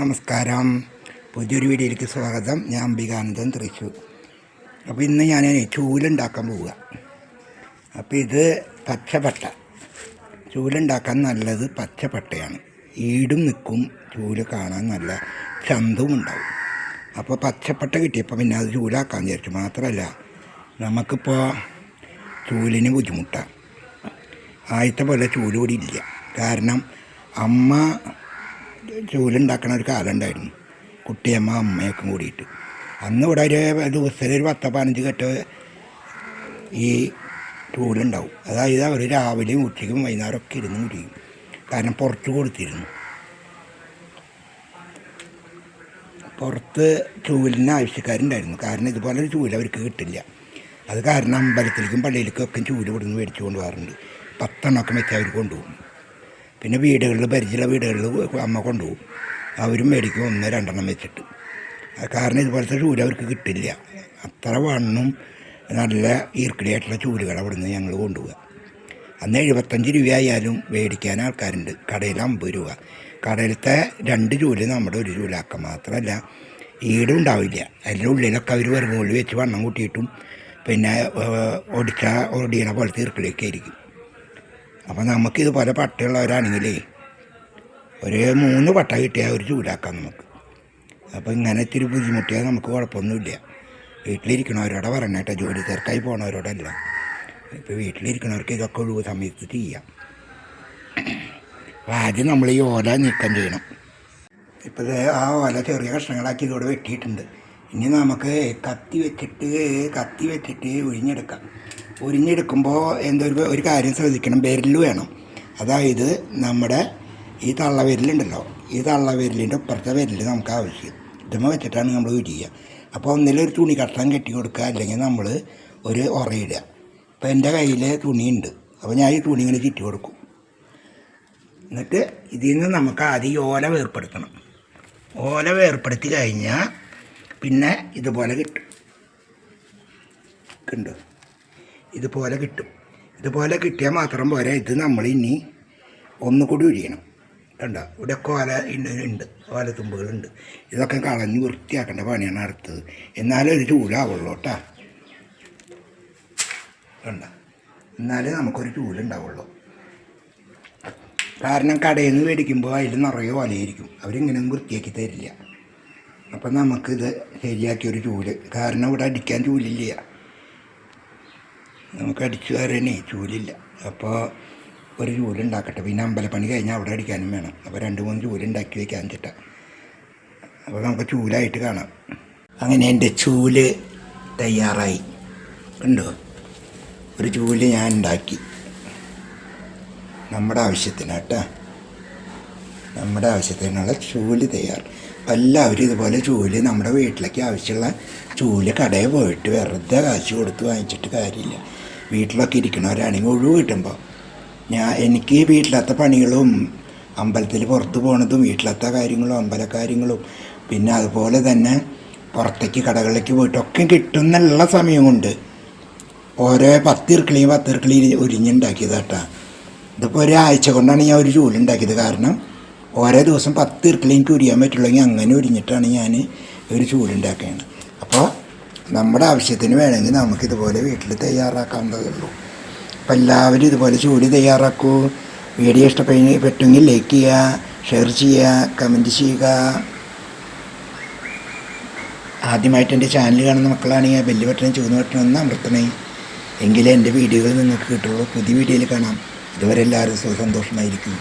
നമസ്കാരം. പുതിയൊരു വീഡിയോയിലേക്ക് സ്വാഗതം. ഞാൻ അംബികാനന്ദൻ തൃശ്ശൂർ അപ്പോൾ ഇന്ന് ഞാൻ ചൂലുണ്ടാക്കാൻ പോവുക. അപ്പോൾ ഇത് പച്ചപ്പട്ട. ചൂലുണ്ടാക്കാൻ നല്ലത് പച്ചപ്പട്ടയാണ്. ഈടും നിൽക്കും ചൂൽ കാണാൻ നല്ല ചന്തവും ഉണ്ടാവും. അപ്പോൾ പച്ചപ്പട്ട കിട്ടിയപ്പോൾ പിന്നെ അത് ചൂലാക്കാൻ വിചാരിച്ചു. മാത്രമല്ല നമുക്കിപ്പോൾ ചൂലിന് ബുദ്ധിമുട്ടാണ് ആദ്യത്തെ പോലെ ചൂൽ കൂടി ഇല്ല. കാരണം അമ്മ ചൂലുണ്ടാക്കണ ഒരു കാലം ഉണ്ടായിരുന്നു. കുട്ടിയമ്മ അമ്മയൊക്കെ കൂടിയിട്ട്. അന്ന് ഇവിടെ ഒരു ദിവസത്തിൽ ഒരു പത്ത് പതിനഞ്ച് കെട്ട് ഈ ചൂലുണ്ടാവും അതായത് അവർ രാവിലെയും ഉച്ചയ്ക്കും വൈകുന്നേരം ഒക്കെ ഇരുന്ന് കുടിക്കും. കാരണം പുറത്ത് കൊടുത്തിരുന്നു. പുറത്ത് ചൂലിന് ആവശ്യക്കാരുണ്ടായിരുന്നു. കാരണം ഇതുപോലെ ഒരു ചൂൽ അവർക്ക് കിട്ടില്ല. അത് കാരണം അമ്പലത്തിലേക്കും പള്ളിയിലേക്കും ഒക്കെ ചൂൽ കൊടുന്ന് മേടിച്ചു കൊണ്ടുപോകാറുണ്ട്. പത്തെണ്ണമൊക്കെ വെച്ച് അവർ കൊണ്ടുപോകും. പിന്നെ വീടുകളിൽ പരിചയ വീടുകളിൽ അമ്മ കൊണ്ടുപോകും. അവരും മേടിക്കും ഒന്ന് രണ്ടെണ്ണം വെച്ചിട്ട്. കാരണം ഇതുപോലത്തെ ചൂൽ അവർക്ക് കിട്ടില്ല. അത്ര വണ്ണും നല്ല ഈർക്കിടിയായിട്ടുള്ള ചൂലുകൾ അവിടെ നിന്ന് ഞങ്ങൾ കൊണ്ടുപോകുക അന്ന് എഴുപത്തഞ്ച് രൂപയായാലും മേടിക്കാൻ ആൾക്കാരുണ്ട്. കടയിൽ അമ്പത് രൂപ. കടയിലത്തെ രണ്ട് ചൂൽ നമ്മുടെ ഒരു ചൂലാക്കാം മാത്രമല്ല ഈടും ഉണ്ടാവില്ല. അതിന്റെ ഉള്ളിലൊക്കെ അവർ വെറുമുള്ളിൽ വെച്ച് വണ്ണം കൂട്ടിയിട്ടും പിന്നെ ഒടിച്ച ഒടിയണ പോലത്തെ ഈർക്കിടിയൊക്കെ ആയിരിക്കും. അപ്പോൾ നമുക്കിത് പല പട്ടയുള്ളവരാണെങ്കിലേ ഒരു മൂന്ന് പട്ട കിട്ടിയാൽ ഒരു ചൂടാക്കാം നമുക്ക്. അപ്പോൾ ഇങ്ങനെ ഇത്തിരി ബുദ്ധിമുട്ടിയാൽ നമുക്ക് കുഴപ്പമൊന്നുമില്ല. വീട്ടിലിരിക്കണവരോടെ പറഞ്ഞേട്ടെ ജോലി തിരക്കായി പോണവരോടല്ല. ഇപ്പോൾ വീട്ടിലിരിക്കണവർക്ക് ഇതൊക്കെ ഒഴിവ് സമയത്ത് ചെയ്യാം. അപ്പോൾ ആദ്യം നമ്മൾ ഈ ഓല നീക്കം ചെയ്യണം. ഇപ്പോൾ ആ ഓല ചെറിയ കഷ്ണങ്ങളാക്കി ഇതോടെ വെട്ടിയിട്ടുണ്ട്. ഇനി നമുക്ക് കത്തി വെച്ചിട്ട് കത്തി വെച്ചിട്ട് ഉരിഞ്ഞെടുക്കാം ഉരിഞ്ഞെടുക്കുമ്പോൾ എന്തൊരു ഒരു കാര്യം ശ്രദ്ധിക്കണം. വിരൽ വേണം. അതായത് നമ്മുടെ ഈ തള്ള വിരലുണ്ടല്ലോ. ഈ തള്ള വിരലിന്റെ ഇപ്പുറത്തെ വിരൽ നമുക്ക് ആവശ്യം. ഇതുമ്മ വെച്ചിട്ടാണ് നമ്മൾ ഉരിയുക അപ്പോൾ ഒന്നിലൊരു തുണി കഷ്ണം കെട്ടി കൊടുക്കുക. അല്ലെങ്കിൽ നമ്മൾ ഒരു ഉറയിടുക അപ്പോൾ എന്റെ കയ്യിൽ തുണിയുണ്ട്. അപ്പോൾ ഞാൻ ഈ തുണി ഇങ്ങനെ ചുറ്റി കൊടുക്കും. എന്നിട്ട് ഇതിൽ നിന്ന് നമുക്ക് ആദ്യം ഓല വേർപ്പെടുത്തണം. ഓല വേർപ്പെടുത്തി കഴിഞ്ഞാൽ പിന്നെ ഇതുപോലെ കിട്ടും. കണ്ടോ ഇതുപോലെ കിട്ടും. ഇതുപോലെ കിട്ടിയാൽ മാത്രം പോരാ. ഇത് നമ്മൾ ഇനി ഒന്നുകൂടി ഒഴിയണം കണ്ട? ഓല ഉണ്ട് ഉണ്ട് ഓലത്തുമ്പുകളുണ്ട് ഇതൊക്കെ കളഞ്ഞ് വൃത്തിയാക്കേണ്ട പണിയാണ് അടുത്തത്. എന്നാലേ ഒരു ചൂലാവുള്ളൂ കേട്ടാ. കണ്ട? എന്നാലേ നമുക്കൊരു ചൂലുണ്ടാവുള്ളൂ കാരണം കടയിൽ നിന്ന് മേടിക്കുമ്പോൾ അതിൽ നിറയെ ഓലയിരിക്കും അവരിങ്ങനെ വൃത്തിയാക്കി തരില്ല. അപ്പം നമുക്കിത് ശരിയാക്കിയൊരു ചൂൽ കാരണം ഇവിടെ അടിക്കാൻ ചൂലില്ല നമുക്ക് അടിച്ചു തരാനേ ചൂലില്ല അപ്പോൾ ഒരു ചൂലുണ്ടാക്കട്ടെ പിന്നെ അമ്പലപ്പണി കഴിഞ്ഞാൽ അവിടെ അടിക്കാനും വേണം. അപ്പോൾ രണ്ട് മൂന്ന് ചൂലുണ്ടാക്കി വയ്ക്കാൻ ചിട്ട അപ്പോൾ നമുക്ക് ചൂലായിട്ട് കാണാം. അങ്ങനെ എന്റെ ചൂൽ തയ്യാറായി. കണ്ടോ? ഒരു ചൂൽ ഞാൻ ഉണ്ടാക്കി. നമ്മുടെ ആവശ്യത്തിന് കേട്ടോ നമ്മുടെ ആവശ്യത്തിനുള്ള ചൂൽ തയ്യാർ. എല്ലാവരും ഇതുപോലെ ചൂൽ നമ്മുടെ വീട്ടിലേക്ക് ആവശ്യമുള്ള ചൂൽ കടയിൽ പോയിട്ട് വെറുതെ കാശ് കൊടുത്ത് വാങ്ങിച്ചിട്ട് കാര്യമില്ല. വീട്ടിലൊക്കെ ഇരിക്കണവരാണെങ്കിൽ ഒഴിവ് കിട്ടുമ്പോൾ ഞാൻ എനിക്ക് വീട്ടിലത്തെ പണികളും അമ്പലത്തിൽ പുറത്ത് പോണതും വീട്ടിലത്തെ കാര്യങ്ങളും അമ്പല കാര്യങ്ങളും പിന്നെ അതുപോലെ തന്നെ പുറത്തേക്ക് കടകളിലേക്ക് പോയിട്ടൊക്കെ കിട്ടുന്നുള്ള സമയം കൊണ്ട് ഓരോ പത്തിർക്കിളിയും പത്തിർക്കിളിയും ഉരിഞ്ഞുണ്ടാക്കിയത് കേട്ടോ ഇതിപ്പോൾ ഒരാഴ്ച കൊണ്ടാണ് ഞാൻ ഒരു ചൂലുണ്ടാക്കിയത് കാരണം ഓരോ ദിവസം പത്ത് ഇർക്കിൽ എനിക്ക് ഉരിയാൻ പറ്റുള്ളെങ്കിൽ അങ്ങനെ ഉരിഞ്ഞിട്ടാണ് ഞാൻ ഒരു ചൂലുണ്ടാക്കുകയാണ് അപ്പോൾ നമ്മുടെ ആവശ്യത്തിന് വേണമെങ്കിൽ നമുക്കിതുപോലെ വീട്ടിൽ തയ്യാറാക്കാവുന്നതേ ഉള്ളൂ അപ്പം എല്ലാവരും ഇതുപോലെ ചൂടി തയ്യാറാക്കൂ. വീഡിയോ ഇഷ്ടപ്പെട്ട് പറ്റുമെങ്കിൽ ലൈക്ക് ചെയ്യുക ഷെയർ ചെയ്യുക കമന്റ് ചെയ്യുക. ആദ്യമായിട്ട് എന്റെ ചാനൽ കാണുന്ന മക്കളാണെങ്കിൽ ബെല്ല് പറ്റണം ചുവന്ന ബട്ടനും ഒന്ന് അമർത്തണേ. എങ്കിലേ എന്റെ വീഡിയോകൾ നിങ്ങൾക്ക് കിട്ടുള്ളൂ. പുതിയ വീഡിയോയിൽ കാണാം. ഇതുവരെ എല്ലാവരും സുഖസന്തോഷമായിരിക്കും